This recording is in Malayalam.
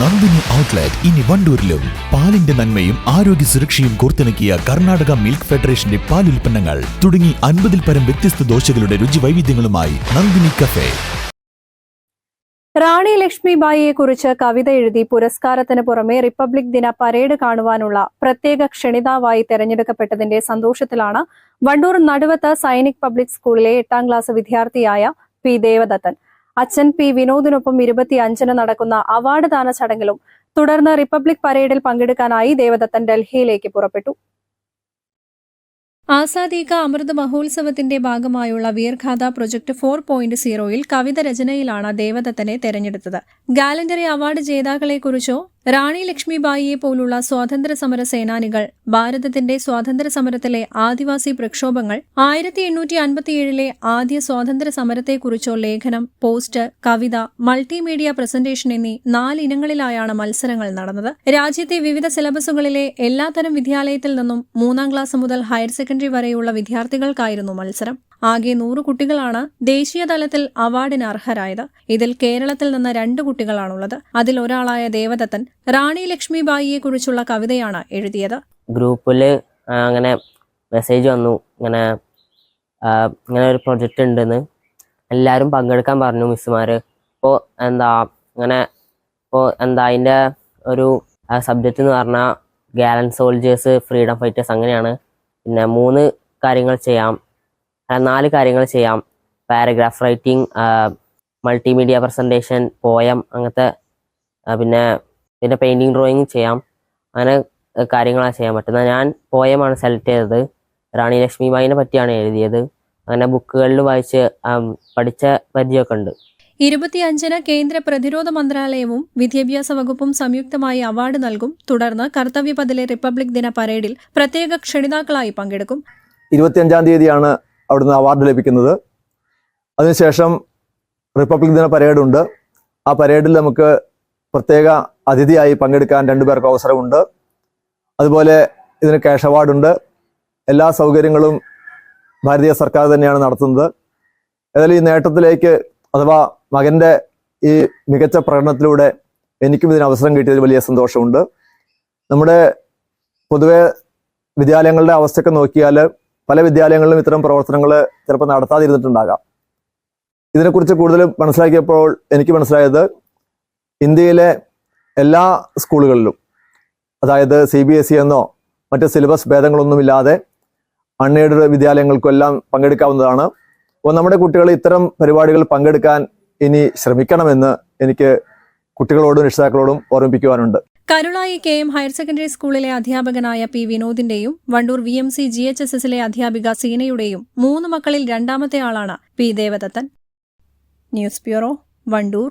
നന്ദിനി ഔട്ട്ലെറ്റ് ഇനി വണ്ടൂരിലും. പാലിന്റെ നന്മയും ആരോഗ്യ സുരക്ഷയും കോർത്തിണക്കിയ കർണാടക മിൽക്ക് ഫെഡറേഷന്റെ പാൽ ഉൽപ്പന്നങ്ങൾ തുടങ്ങി അൻപതിൽ പരം വ്യത്യസ്ത ദോശകളുടെ രുചി വൈവിധ്യങ്ങളുമായി നന്ദിനി കഫേ. റാണി ലക്ഷ്മിബായിയെ കുറിച്ച് കവിത എഴുതി പുരസ്കാരത്തിന് പുറമെ റിപ്പബ്ലിക് ദിന പരേഡ് കാണുവാനുള്ള പ്രത്യേക ക്ഷണിതാവായി തെരഞ്ഞെടുക്കപ്പെട്ടതിന്റെ സന്തോഷത്തിലാണ് വണ്ടൂർ നടുവത്ത് സൈനിക് പബ്ലിക് സ്കൂളിലെ എട്ടാം ക്ലാസ് വിദ്യാർത്ഥിയായ പി ദേവദത്തൻ. അച്ഛൻ പി. വിനോദിനൊപ്പം ഇരുപത്തി അഞ്ചിന് നടക്കുന്ന അവാർഡ് ദാന ചടങ്ങിലും തുടർന്ന് റിപ്പബ്ലിക് പരേഡിൽ പങ്കെടുക്കാനായി ദേവദത്തൻ ഡൽഹിയിലേക്ക് പുറപ്പെട്ടു. ആസാദീക അമൃത് മഹോത്സവത്തിന്റെ ഭാഗമായുള്ള വീർഖാഥ പ്രൊജക്ട് ഫോർ പോയിന്റ് സീറോയിൽ കവിത രചനയിലാണ് ദേവദത്തനെ തെരഞ്ഞെടുത്തത്. ഗാലന്ററി അവാർഡ് ജേതാക്കളെക്കുറിച്ചോ റാണി ലക്ഷ്മിബായിയെ പോലുള്ള സ്വാതന്ത്ര്യ സമര സേനാനികൾ ഭാരതത്തിന്റെ സ്വാതന്ത്ര്യ സമരത്തിലെ ആദിവാസി പ്രക്ഷോഭങ്ങൾ ആയിരത്തി എണ്ണൂറ്റി അൻപത്തിയേഴിലെ ആദ്യ സ്വാതന്ത്ര്യ സമരത്തെക്കുറിച്ചോ ലേഖനം പോസ്റ്റ് കവിത മൾട്ടിമീഡിയ പ്രസന്റേഷൻ എന്നീ നാല് ഇനങ്ങളിലായാണ് മത്സരങ്ങൾ നടന്നത്. രാജ്യത്തെ വിവിധ സിലബസുകളിലെ എല്ലാത്തരം വിദ്യാലയത്തിൽ നിന്നും മൂന്നാം ക്ലാസ് മുതൽ ഹയർ സെക്കൻഡറി വരെയുള്ള വിദ്യാർത്ഥികൾക്കായിരുന്നു മത്സരം. ആകെ നൂറ് കുട്ടികളാണ് ദേശീയ തലത്തിൽ അവാർഡിന് അർഹരായത്. ഇതിൽ കേരളത്തിൽ നിന്ന് രണ്ട് കുട്ടികളാണുള്ളത്. അതിൽ ഒരാളായ ദേവദത്തൻ റാണി ലക്ഷ്മിബായിയെ കുറിച്ചുള്ള കവിതയാണ് എഴുതിയത്. ഗ്രൂപ്പിൽ അങ്ങനെ മെസ്സേജ് വന്നു. ഇങ്ങനെ ഇങ്ങനെ ഒരു പ്രൊജക്റ്റ് ഉണ്ടെന്ന് എല്ലാവരും പങ്കെടുക്കാൻ പറഞ്ഞു മിസ്സുമാർ അപ്പോൾ എന്താ ഇങ്ങനെ ഇപ്പോൾ എന്താ അതിന്റെ ഒരു സബ്ജക്റ്റ് എന്ന് പറഞ്ഞാൽ ഗാലൻ സോൾജേഴ്സ് ഫ്രീഡം ഫൈറ്റേഴ്സ് അങ്ങനെയാണ്. പിന്നെ മൂന്ന് കാര്യങ്ങൾ ചെയ്യാം. നാല് കാര്യങ്ങൾ ചെയ്യാം. Paragraph writing multimedia presentation poem അങ്ങനത്തെ പിന്നെ പിന്നെ പെയിന്റിങ് ഡ്രോയിങ് ചെയ്യാം. അങ്ങനെ കാര്യങ്ങളാണ് ചെയ്യാൻ പറ്റുന്നത്. ഞാൻ പോയമാണ് സെലക്ട് ചെയ്തത്. റാണി ലക്ഷ്മിബായിനെ പറ്റിയാണ് എഴുതിയത്. അങ്ങനെ ബുക്കുകളിൽ വായിച്ച് പഠിച്ച പരിചയമൊക്കെ ഉണ്ട്. ഇരുപത്തിയഞ്ചിന് കേന്ദ്ര പ്രതിരോധ മന്ത്രാലയവും വിദ്യാഭ്യാസ വകുപ്പും സംയുക്തമായി അവാർഡ് നൽകും. തുടർന്ന് കർത്തവ്യപഥിലെ റിപ്പബ്ലിക് ദിന പരേഡിൽ പ്രത്യേക ക്ഷണിതാക്കളായി പങ്കെടുക്കും. ഇരുപത്തിയഞ്ചാം തീയതിയാണ് അവിടുന്ന് അവാർഡ് ലഭിക്കുന്നത്. അതിനുശേഷം റിപ്പബ്ലിക് ദിന പരേഡുണ്ട്. ആ പരേഡിൽ നമുക്ക് പ്രത്യേക അതിഥിയായി പങ്കെടുക്കാൻ രണ്ടുപേർക്ക് അവസരമുണ്ട്. അതുപോലെ ഇതിന് ക്യാഷ് അവാർഡുണ്ട് എല്ലാ സൗകര്യങ്ങളും ഭാരതീയ സർക്കാർ തന്നെയാണ് നടത്തുന്നത്. ഏതായാലും ഈ നേട്ടത്തിലേക്ക് അഥവാ മകന്റെ ഈ മികച്ച പ്രകടനത്തിലൂടെ എനിക്കും ഇതിന് അവസരം കിട്ടിയതിൽ വലിയ സന്തോഷമുണ്ട്. നമ്മുടെ പൊതുവെ വിദ്യാലയങ്ങളുടെ അവസ്ഥയൊക്കെ നോക്കിയാൽ പല വിദ്യാലയങ്ങളിലും ഇത്തരം പ്രവർത്തനങ്ങൾ ചിലപ്പോൾ നടത്താതിരുന്നിട്ടുണ്ടാകാം. ഇതിനെക്കുറിച്ച് കൂടുതൽ മനസ്സിലാക്കിയപ്പോൾ എനിക്ക് മനസ്സിലായത് ഇന്ത്യയിലെ എല്ലാ സ്കൂളുകളിലും അതായത് സി ബി എസ് ഇ എന്നോ മറ്റ് സിലബസ് ഭേദങ്ങളൊന്നുമില്ലാതെ അൺഎയ്ഡഡ് വിദ്യാലയങ്ങൾക്കെല്ലാം പങ്കെടുക്കാവുന്നതാണ്. അപ്പോൾ നമ്മുടെ കുട്ടികൾ ഇത്തരം പരിപാടികൾ പങ്കെടുക്കാൻ ഇനി ശ്രമിക്കണമെന്ന് എനിക്ക് കുട്ടികളോടും രക്ഷിതാക്കളോടും ഓർമ്മിപ്പിക്കുവാനുണ്ട്. Karulai K M higher secondary സ്കൂളിലെ അധ്യാപകനായ P വിനോദിന്റെയും Vandoor V M C G H S എസിലെ അധ്യാപിക സീനയുടെയും മൂന്ന് മക്കളിൽ രണ്ടാമത്തെ ആളാണ് P Devadathan. News bureau Vandoor.